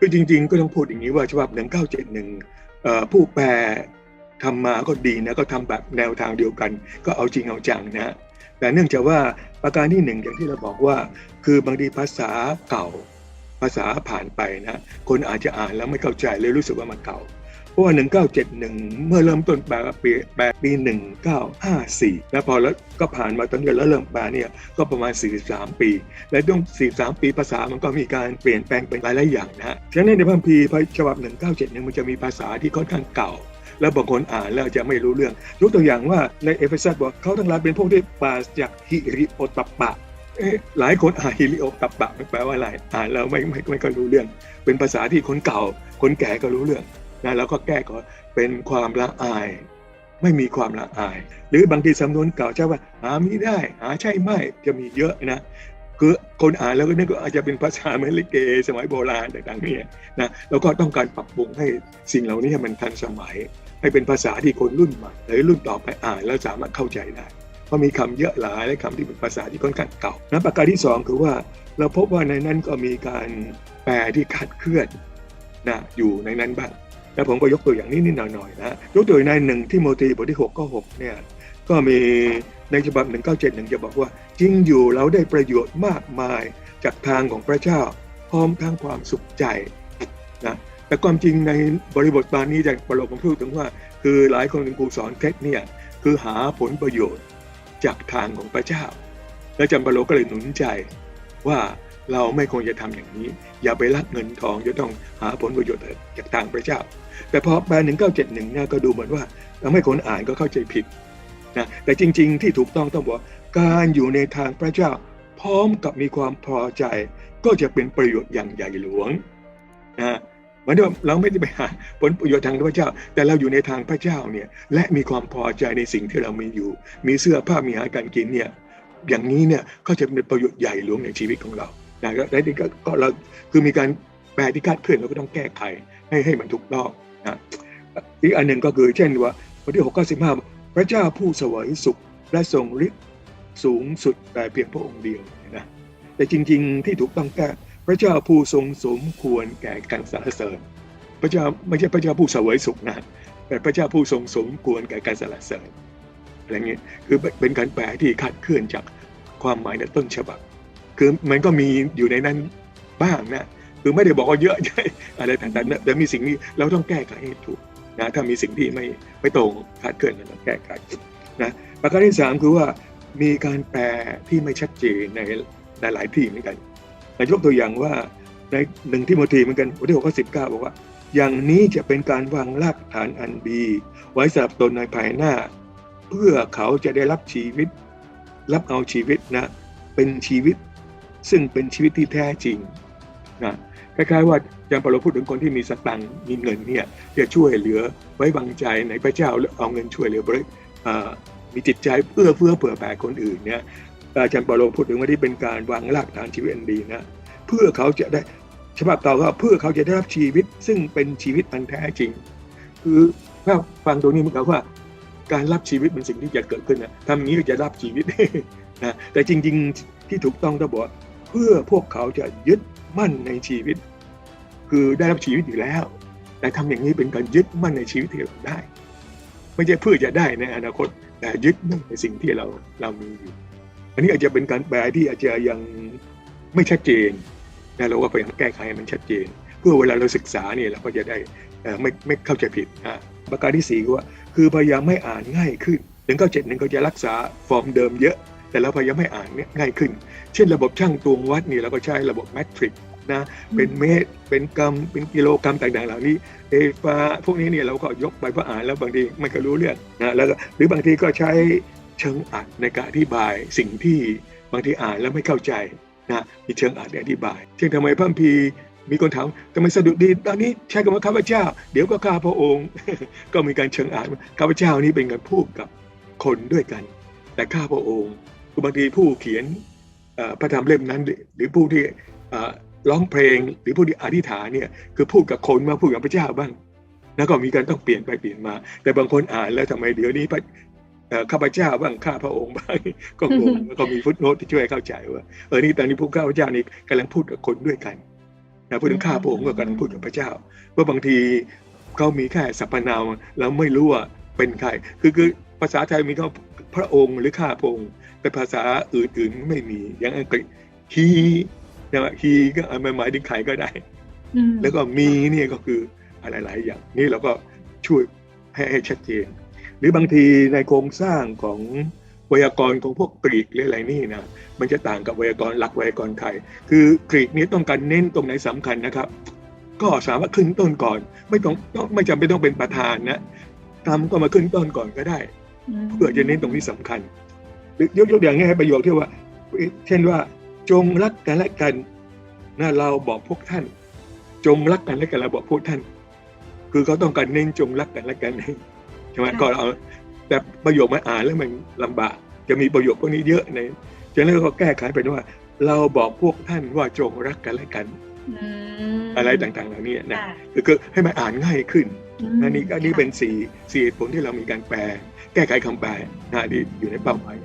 คือจริง ๆ ก็ต้องพูดอย่างนี้ว่าฉบับ 1971 ผู้แปลทำมาก็ดีนะก็ทำแบบแนวทางเดียวกัน ก็เอาจริงเอาจังนะแต่เนื่องจากว่าประการที่หนึ่งอย่างที่เราบอกว่า คือบางทีภาษาเก่าภาษาผ่านไปนะคนอาจจะอ่านแล้วไม่เข้าใจเลยรู้สึกว่ามันเก่า ราะว่า 1971 เมื่อเริ่มต้นแปลปีแปลปี 1954 แล้วพอแล้วก็ผ่านมาตั้งแต่แล้วเริ่มแปลเนี่ยก็ประมาณ 43 ปี และต้อง 43 ปีภาษามันก็มีการเปลี่ยนแปลงไปหลายๆอย่างนะฮะฉะนั้นในพัมภีฉบับ 1971 มันจะมีภาษาที่ค่อนข้างเก่าแล้วบางคนอ่านแล้วจะไม่รู้เรื่อง ยกตัวอย่างว่าในเอเฟซัสบอกเขาทั้งหลายเป็นพวกที่ปราศจากฮิริโอตัปปะเอ๊ะหลายคนอ่านฮิริโอตัปปะมันแปลว่าอะไร อ่านแล้วไม่ไม่ไม่ก็รู้เรื่อง เป็นภาษาที่คนเก่า คนแก่ก็รู้เรื่อง นะแล้วก็แก้ก็เป็นความละอาย ไม่มีความละอาย หรือบางทีสำนวนเก่าจะว่าหาไม่ได้ หาใช่ไม่จะมีเยอะนะคือคนอ่านแล้วก็นึกว่าอาจจะเป็นภาษาเมลิเก สมัยโบราณต่างๆเนี่ยนะแล้วก็ต้องการปรับปรุงให้สิ่งเหล่านี้มันทันสมัย ให้เป็นภาษาที่คนรุ่นใหม่หรือรุ่นต่อไปอ่านแล้วสามารถเข้าใจได้เพราะมีคำเยอะหลายและคำที่เป็นภาษาที่ค่อนข้างเก่านะประการที่สองคือว่าเราพบว่าในนั้นก็มีการแปลที่คาดเคลื่อนนะอยู่ในนั้นบ้าง แล้วผมก็ยกตัวอย่างนิดหน่อยๆนะยกตัวอย่างในหนึ่งที่โมธีบทที่ 6 ก็6เนี่ยก็มีในฉบับ 1971 จะบอกว่า จริงอยู่เราได้ประโยชน์มากมายจากทางของพระเจ้า พร้อมทั้งความสุขใจนะแต่ความจริงในบริบทตอนนี้จากประโลกผมพูดถึงว่า คือหลายคนเป็นครูสอนเทคเนี่ยคือหาผลประโยชน์จากทางของพระเจ้า และจำปาโลก็เลยหนุนใจว่า เราไม่ควรจะทำอย่างนี้ อย่าไปลักเงินทองจะต้องหาผลประโยชน์จากทางพระเจ้า แต่พอแปลหนึ่งเก้าเจ็ดหนึ่งเนี่ยก็ดูเหมือนว่าเราไม่คนอ่านก็เข้าใจผิดนะแต่จริง ๆ ที่ถูกต้องต้องบอกการอยู่ในทางพระเจ้า พร้อมกับมีความพอใจ ก็จะเป็นประโยชน์อย่างใหญ่หลวงนะเหมือนว่าเราไม่ได้ไปหาผลประโยชน์ทางพระเจ้า แต่เราอยู่ในทางพระเจ้าเนี่ยและมีความพอใจในสิ่งที่เรามีอยู่ มีเสื้อผ้ามีอาหารการกินเนี่ยอย่างนี้เนี่ยก็จะเป็นประโยชน์ใหญ่หลวงในชีวิตของเรา นะก็ได้ก็ก็เราคือมีการแปลที่คาดเคลื่อนเราก็ต้องแก้ไขให้ให้มันถูกต้องนะอีกอันหนึ่งก็คือเช่นว่าวันที่หกสิบห้าพระเจ้าผู้เสวยสุขและทรงฤทธิ์สูงสุดแต่เพียงพระองค์เดียวนะแต่จริง ๆ ที่ถูกต้องแก้พระเจ้าผู้ทรงสมควรแก่การสรรเสริญ พระเจ้าไม่ใช่พระเจ้าผู้เสวยสุขนะแต่พระเจ้าผู้ทรงสมควรแก่การสรรเสริญอะไรเงี้ยคือเป็นการแปลที่คาดเคลื่อนจากความหมายในต้นฉบับ คือมันก็มีอยู่ในนั้นบ้างนะคือไม่ได้บอกว่าเยอะใช่อะไรต่างๆแต่มีสิ่งนี้เราต้องแก้ไขให้ถูกนะถ้ามีสิ่งที่ไม่ไม่ตรงคาดเคลื่อนเราต้องแก้ไขนะประการที่สามคือว่ามีการแปลที่ไม่ชัดเจนในในหลายที่เหมือนกันยกตัวอย่างว่าในหนึ่งที่โมทีเหมือนกันบทที่หกข้อสิบเก้าบอกว่า อย่างนี้จะเป็นการวางรากฐานอันดี ไว้สำหรับตนในภายหน้า เพื่อเขาจะได้รับชีวิต รับเอาชีวิตนะ เป็นชีวิต ซึ่งเป็นชีวิตที่แท้จริงนะคล้ายๆว่าอาจารย์ปาโลพูดถึงคนที่มีสตังมีเงินเนี่ยจะช่วยเหลือไว้วางใจในพระเจ้าเอาเงินช่วยเหลือบริมีจิตใจเอื้อเฟื้อเผื่อแผ่คนอื่นเนี่ยอาจารย์ปาโลพูดถึงว่าที่เป็นการวางรากฐานชีวิตอันดีนะเพื่อเขาจะได้ฉบับเก่าก็เพื่อเขาจะได้รับชีวิตซึ่งเป็นชีวิตอันแท้จริง คือถ้าฟังตรงนี้มันก็ว่า การรับชีวิตเป็นสิ่งที่จะเกิดขึ้นนะทำนี้ก็จะรับชีวิตนะแต่จริง ๆ ที่ถูกต้องต้องบอก เพื่อพวกเขาจะยึดมั่นในชีวิต คือได้รับชีวิตอยู่แล้ว แต่ทำอย่างนี้เป็นการยึดมั่นในชีวิตที่เราได้ ไม่ใช่เพื่อจะได้ในอนาคต แต่ยึดมั่นในสิ่งที่เราเรามีอยู่ อันนี้อาจจะเป็นการแปลที่อาจจะยังไม่ชัดเจนนะเราก็พยายามแก้ไขให้มันชัดเจน เพื่อเวลาเราศึกษาเนี่ยเราก็จะได้ไม่ไม่เข้าใจผิดนะประการที่สี่ก็ว่า คือพยายามไม่อ่านง่ายขึ้นหนึ่งเก้าเจ็ดหนึ่งก็จะรักษาฟอร์มเดิมเยอะ แต่เราพยายามให้อ่านง่ายขึ้น เช่นระบบช่างตวงวัดนี่เราก็ใช้ระบบแมทริกนะเป็นเมตร เป็นกรัม เป็นกิโลกรัมต่างๆ เหล่านี้เอฟ้าพวกนี้เนี่ยเราก็ยกไปเพื่ออ่านแล้วบางทีไม่ก็รู้เรื่องนะแล้วหรือบางทีก็ใช้เชิงอัดในการอธิบายสิ่งที่บางทีอ่านแล้วไม่เข้าใจนะมีเชิงอ่านอธิบาย เช่นทำไมพระพีมีคนถามทำไมสะดุดดีตอนนี้ใช้คำว่าข้าพเจ้า เดี๋ยวก็ข้าพระองค์ ก็มีการเชิงอ่านข้าพเจ้านี้เป็นการพูดกับคนด้วยกัน แต่ข้าพระองค์ คือบางทีผู้เขียนพระธรรมเล่มนั้น หรือผู้ที่ร้องเพลง หรือผู้ที่อธิษฐานเนี่ยคือพูดกับคนมาพูดกับพระเจ้าบ้าง แล้วก็มีการต้องเปลี่ยนไปเปลี่ยนมา แต่บางคนอ่านแล้วทำไมเดี๋ยวนี้ข้าพเจ้าบ้างข้าพระองค์บ้างก็งงก็มีฟุตโนตที่ช่วยเข้าใจว่าเออนี่ตอนนี้ผู้ข้าพเจ้านี่กำลังพูดกับคนด้วยกันนะพูดถึงข้าพระองค์ก็กำลังพูดกับพระเจ้าว่าบางทีเขามีแค่สรรพนามเราไม่รู้ว่าเป็นใครคือคือภาษาไทยมีคำ พระองค์หรือข้าพระองค์แต่ภาษาอื่นๆไม่มี อย่างอังกฤษ he นะ he ก็หมายถึงใครก็ได้อืมแล้วก็มีเนี่ยก็คืออะไรหลายอย่าง นี่เราก็ช่วยให้ให้ชัดเจน หรือบางทีในโครงสร้างของไวยากรณ์ของพวกกรีกหรืออะไรนี่นะมันจะต่างกับไวยากรณ์หลักไวยากรณ์ไทย คือกรีกนี้ต้องการเน้นตรงไหนสำคัญนะครับ ก็สามารถขึ้นต้นก่อน ไม่ต้องต้องไม่จำเป็นต้องเป็นประธานนะทำก็มาขึ้นต้นก่อนก็ได้ เพื่อจะเน้นตรงที่สำคัญหรือยกยกอย่างง่ายๆประโยคที่ว่า เช่นว่า จงรักกันและกันนะเราบอกพวกท่าน จงรักกันและกันเราบอกพวกท่าน คือเขาต้องการเน้นจงรักกันและกันใช่ไหมค่ะก็เอาแต่ประโยคมันอ่านแล้วมันลำบาก จะมีประโยคพวกนี้เยอะในฉะนั้นก็แก้ไขเป็นว่า เราบอกพวกท่านว่าจงรักกันและกันอืมอะไรต่างๆเหล่านี้นะค่ะคือคือให้มันอ่านง่ายขึ้นอืมอันนี้อันนี้ค่ะเป็นสี่สี่เหตุผลที่เรามีการแปล แก้ไขคำแปลนะนี่อยู่ในเป้าหมาย